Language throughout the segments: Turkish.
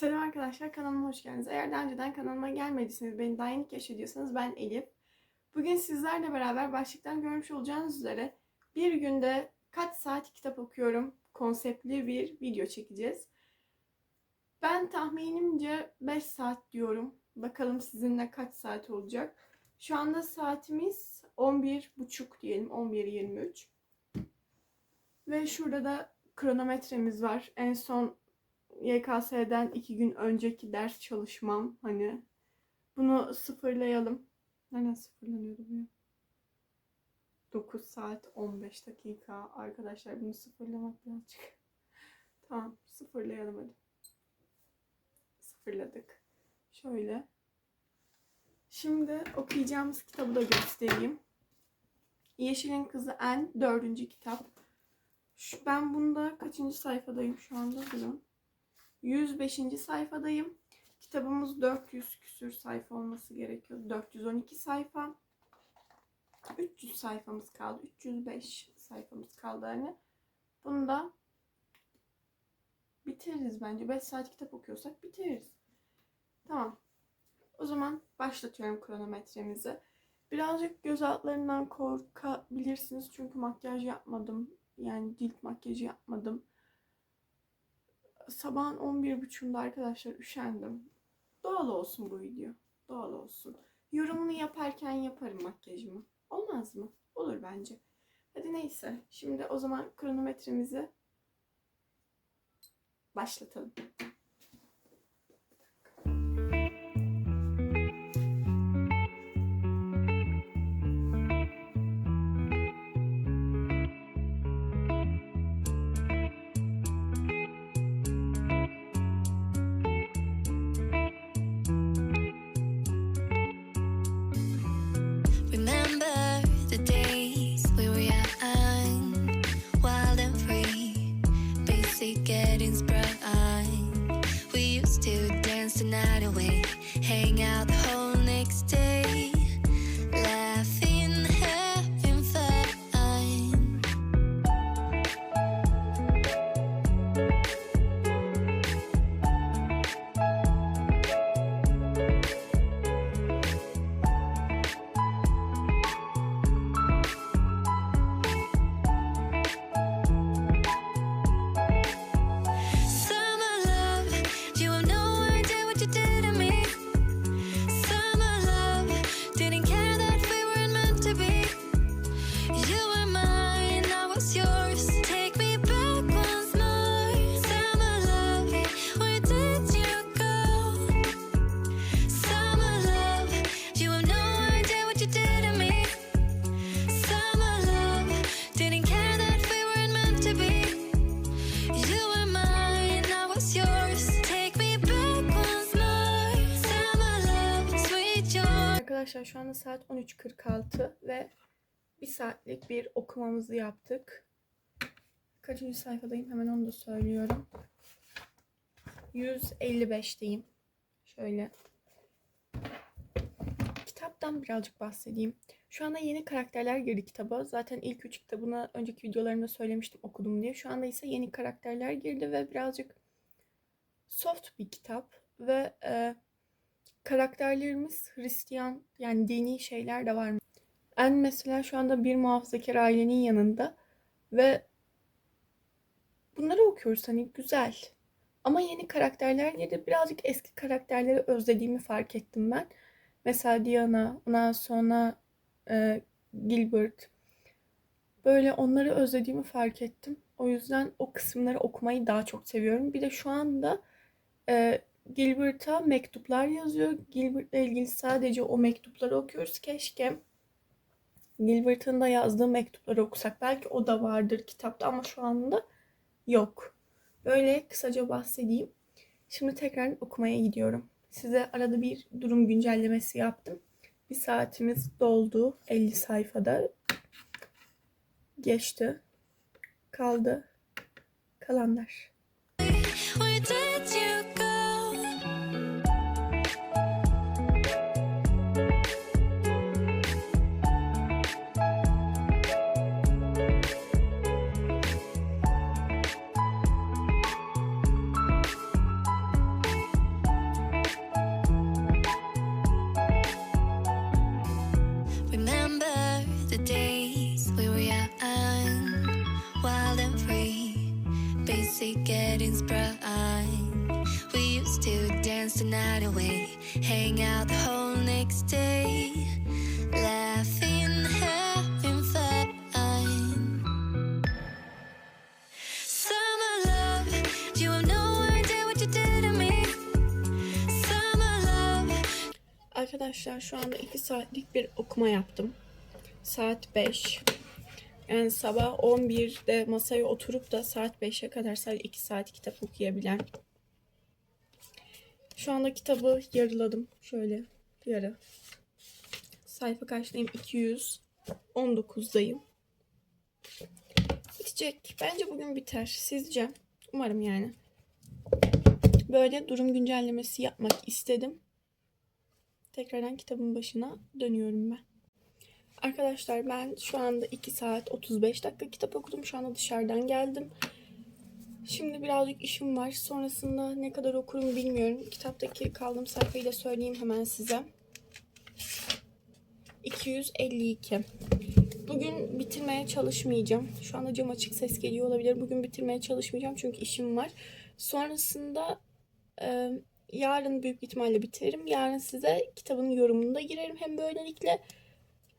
Selam arkadaşlar kanalıma hoş geldiniz. Eğer daha önceden kanalıma gelmediyseniz beni daha yeni keşfediyorsanız ben Elif. Bugün sizlerle beraber başlıktan görmüş olacağınız üzere bir günde kaç saat kitap okuyorum konseptli bir video çekeceğiz. Ben tahminimce 5 saat diyorum. Bakalım sizinle kaç saat olacak. Şu anda saatimiz 11.30 diyelim 11.23. Ve şurada da kronometremiz var. En son YKS'den iki gün önceki ders çalışmam hani bunu sıfırlayalım. Nereden sıfırlanıyordu bu ya? 9 saat 15 dakika. Arkadaşlar bunu sıfırlamak birazcık. tamam sıfırlayalım hadi. Sıfırladık. Şöyle. Şimdi okuyacağımız kitabı da göstereyim. Yeşilin Kızı En dördüncü kitap. Şu, ben bunda kaçıncı sayfadayım şu anda? Durun. 105. sayfadayım. Kitabımız 400 küsür sayfa olması gerekiyor. 412 sayfa. 300 sayfamız kaldı. 305 sayfamız kaldı hani. Bunu da bitiririz bence. 5 saat kitap okuyorsak bitiririz. Tamam. O zaman başlatıyorum kronometremizi. Birazcık göz altlarından korkabilirsiniz çünkü makyaj yapmadım. Yani cilt makyajı yapmadım sabahın 11.30'unda arkadaşlar üşendim. Doğal olsun bu video. Doğal olsun. Yorumunu yaparken yaparım makyajımı. Olmaz mı? Olur bence. Hadi neyse. Şimdi o zaman kronometremizi başlatalım. Getting sprung. We used to dance the night away, hang out Arkadaşlar şu anda saat 13.46 ve bir saatlik bir okumamızı yaptık. Kaçıncı sayfadayım hemen onu da söylüyorum. 155'teyim. Şöyle. Kitaptan birazcık bahsedeyim. Şu anda yeni karakterler girdi kitaba. Zaten ilk üç kitabını önceki videolarımda söylemiştim okudum diye. Şu anda ise yeni karakterler girdi ve birazcık soft bir kitap ve e, karakterlerimiz Hristiyan yani dini şeyler de var. En mesela şu anda bir muhafazakar ailenin yanında ve bunları okuyoruz hani güzel. Ama yeni karakterler girdi. Birazcık eski karakterleri özlediğimi fark ettim ben. Mesela Diana, ondan sonra e, Gilbert. Böyle onları özlediğimi fark ettim. O yüzden o kısımları okumayı daha çok seviyorum. Bir de şu anda e, Gilbert'a mektuplar yazıyor. Gilbert'le ilgili sadece o mektupları okuyoruz. Keşke Gilbert'ın da yazdığı mektupları okusak. Belki o da vardır kitapta ama şu anda yok. Böyle kısaca bahsedeyim. Şimdi tekrar okumaya gidiyorum. Size arada bir durum güncellemesi yaptım. Bir saatimiz doldu. 50 sayfada geçti. Kaldı. Kalanlar. Arkadaşlar şu anda 2 saatlik bir okuma yaptım. Saat 5. Yani sabah 11'de masaya oturup da saat 5'e kadar sadece 2 saat kitap okuyabilen. Şu anda kitabı yarıladım. Şöyle yarı. Sayfa kaçtayım? 219'dayım. Bitecek. Bence bugün biter. Sizce? Umarım yani. Böyle durum güncellemesi yapmak istedim tekrardan kitabın başına dönüyorum ben. Arkadaşlar ben şu anda 2 saat 35 dakika kitap okudum. Şu anda dışarıdan geldim. Şimdi birazcık işim var. Sonrasında ne kadar okurum bilmiyorum. Kitaptaki kaldığım sayfayı da söyleyeyim hemen size. 252. Bugün bitirmeye çalışmayacağım. Şu anda cam açık ses geliyor olabilir. Bugün bitirmeye çalışmayacağım çünkü işim var. Sonrasında e, yarın büyük ihtimalle bitiririm. Yarın size kitabın yorumunu da girerim. Hem böylelikle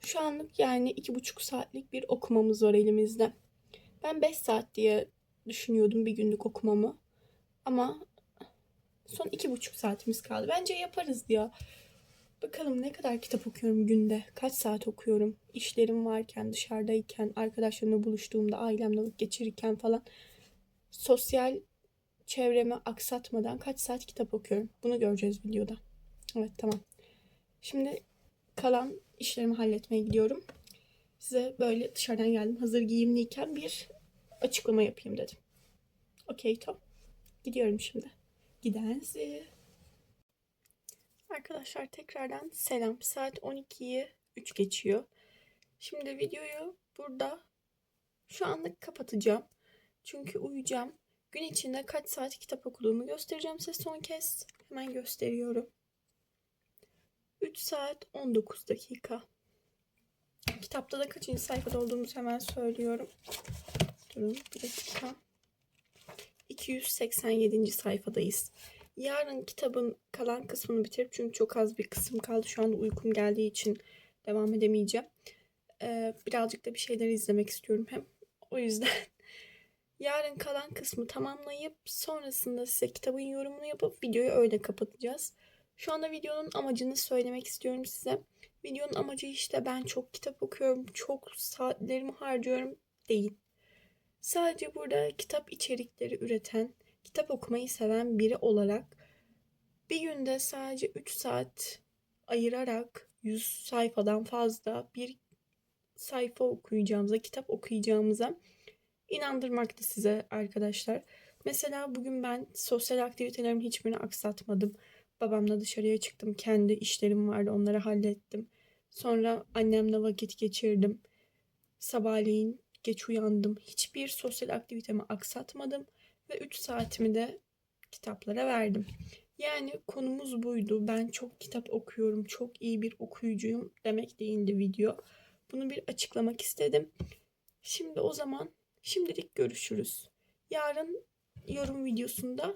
şu anlık yani iki buçuk saatlik bir okumamız var elimizde. Ben 5 saat diye düşünüyordum bir günlük okumamı. Ama son iki buçuk saatimiz kaldı. Bence yaparız ya. Bakalım ne kadar kitap okuyorum günde? Kaç saat okuyorum? İşlerim varken, dışarıdayken, arkadaşlarımla buluştuğumda, ailemle vakit geçirirken falan. Sosyal çevremi aksatmadan kaç saat kitap okuyorum. Bunu göreceğiz videoda. Evet tamam. Şimdi kalan işlerimi halletmeye gidiyorum. Size böyle dışarıdan geldim. Hazır giyimliyken bir açıklama yapayım dedim. Okey tamam. Gidiyorum şimdi. Gidensi. Arkadaşlar tekrardan selam. Saat 12'yi 3 geçiyor. Şimdi videoyu burada şu anlık kapatacağım. Çünkü uyuyacağım. Gün içinde kaç saat kitap okuduğumu göstereceğim size son kez. Hemen gösteriyorum. 3 saat 19 dakika. Kitapta da kaçıncı sayfada olduğumuzu hemen söylüyorum. Durun bir dakika. 287. sayfadayız. Yarın kitabın kalan kısmını bitirip çünkü çok az bir kısım kaldı. Şu anda uykum geldiği için devam edemeyeceğim. Ee, birazcık da bir şeyler izlemek istiyorum hem. O yüzden Yarın kalan kısmı tamamlayıp sonrasında size kitabın yorumunu yapıp videoyu öyle kapatacağız. Şu anda videonun amacını söylemek istiyorum size. Videonun amacı işte ben çok kitap okuyorum, çok saatlerimi harcıyorum değil. Sadece burada kitap içerikleri üreten, kitap okumayı seven biri olarak bir günde sadece 3 saat ayırarak 100 sayfadan fazla bir sayfa okuyacağımıza, kitap okuyacağımıza inandırmakta size arkadaşlar. Mesela bugün ben sosyal aktivitelerimin hiçbirini aksatmadım. Babamla dışarıya çıktım. Kendi işlerim vardı. Onları hallettim. Sonra annemle vakit geçirdim. Sabahleyin geç uyandım. Hiçbir sosyal aktivitemi aksatmadım. Ve 3 saatimi de kitaplara verdim. Yani konumuz buydu. Ben çok kitap okuyorum. Çok iyi bir okuyucuyum demek değildi video. Bunu bir açıklamak istedim. Şimdi o zaman Şimdilik görüşürüz. Yarın yorum videosunda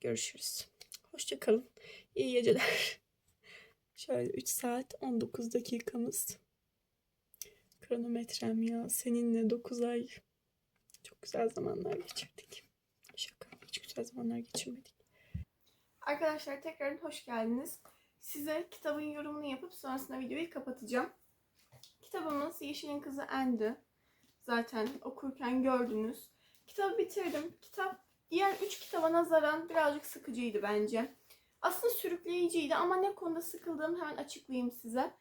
görüşürüz. Hoşçakalın. İyi geceler. Şöyle 3 saat 19 dakikamız. Kronometrem ya. Seninle 9 ay çok güzel zamanlar geçirdik. Şaka. Hiç güzel zamanlar geçirmedik. Arkadaşlar tekrar hoş geldiniz. Size kitabın yorumunu yapıp sonrasında videoyu kapatacağım. Kitabımız Yeşil'in Kızı Endi zaten okurken gördünüz. Kitabı bitirdim. Kitap diğer üç kitaba nazaran birazcık sıkıcıydı bence. Aslında sürükleyiciydi ama ne konuda sıkıldığımı hemen açıklayayım size.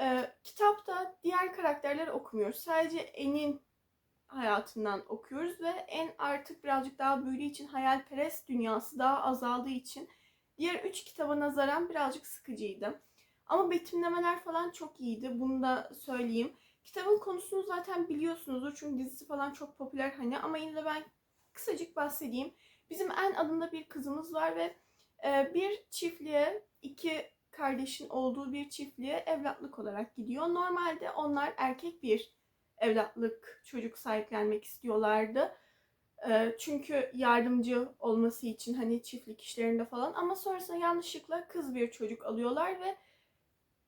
Ee, kitapta diğer karakterleri okumuyoruz. Sadece En'in hayatından okuyoruz ve En artık birazcık daha büyüdüğü için hayalperest dünyası daha azaldığı için diğer üç kitaba nazaran birazcık sıkıcıydı. Ama betimlemeler falan çok iyiydi. Bunu da söyleyeyim. Kitabın konusunu zaten biliyorsunuzdur çünkü dizisi falan çok popüler hani ama yine de ben kısacık bahsedeyim. Bizim en adında bir kızımız var ve e, bir çiftliğe iki kardeşin olduğu bir çiftliğe evlatlık olarak gidiyor. Normalde onlar erkek bir evlatlık çocuk sahiplenmek istiyorlardı. Ee, çünkü yardımcı olması için hani çiftlik işlerinde falan ama sonrasında yanlışlıkla kız bir çocuk alıyorlar ve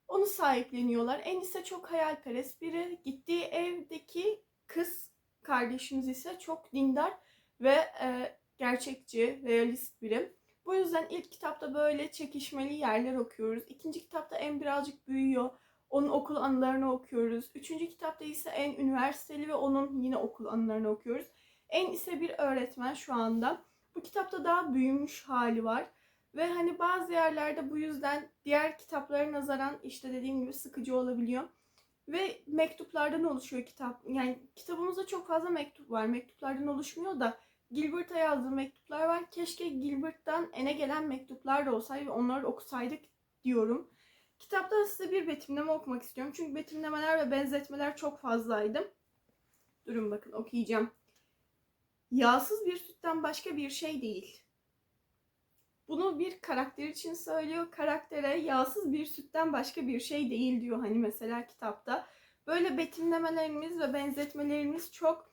onu sahipleniyorlar. En ise çok hayalperest biri. Gittiği evdeki kız kardeşimiz ise çok dindar ve e, gerçekçi, realist biri. Bu yüzden ilk kitapta böyle çekişmeli yerler okuyoruz. İkinci kitapta en birazcık büyüyor. Onun okul anılarını okuyoruz. Üçüncü kitapta ise en üniversiteli ve onun yine okul anılarını okuyoruz. En ise bir öğretmen şu anda. Bu kitapta daha büyümüş hali var. Ve hani bazı yerlerde bu yüzden diğer kitaplara nazaran işte dediğim gibi sıkıcı olabiliyor. Ve mektuplardan oluşuyor kitap. Yani kitabımızda çok fazla mektup var. Mektuplardan oluşmuyor da Gilbert'a yazdığı mektuplar var. Keşke Gilbert'tan ene gelen mektuplar da olsaydı ve onları okusaydık diyorum. Kitaptan size bir betimleme okumak istiyorum. Çünkü betimlemeler ve benzetmeler çok fazlaydı. Durun bakın okuyacağım. Yağsız bir sütten başka bir şey değil. Bunu bir karakter için söylüyor. Karaktere yağsız bir sütten başka bir şey değil diyor hani mesela kitapta. Böyle betimlemelerimiz ve benzetmelerimiz çok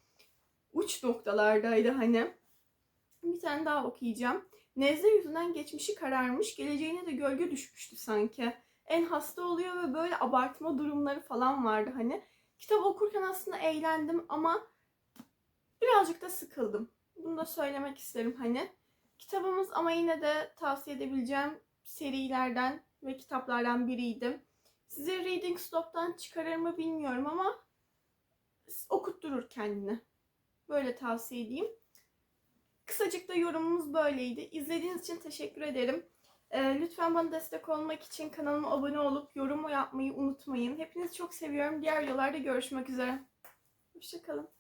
uç noktalardaydı hani. Bir tane daha okuyacağım. Nezle yüzünden geçmişi kararmış, geleceğine de gölge düşmüştü sanki. En hasta oluyor ve böyle abartma durumları falan vardı hani. Kitap okurken aslında eğlendim ama birazcık da sıkıldım. Bunu da söylemek isterim hani. Kitabımız ama yine de tavsiye edebileceğim serilerden ve kitaplardan biriydi. Size Reading Stop'tan çıkarır mı bilmiyorum ama okutturur kendini. Böyle tavsiye edeyim. Kısacık da yorumumuz böyleydi. İzlediğiniz için teşekkür ederim. Ee, lütfen bana destek olmak için kanalıma abone olup yorum yapmayı unutmayın. Hepinizi çok seviyorum. Diğer videolarda görüşmek üzere. Hoşçakalın.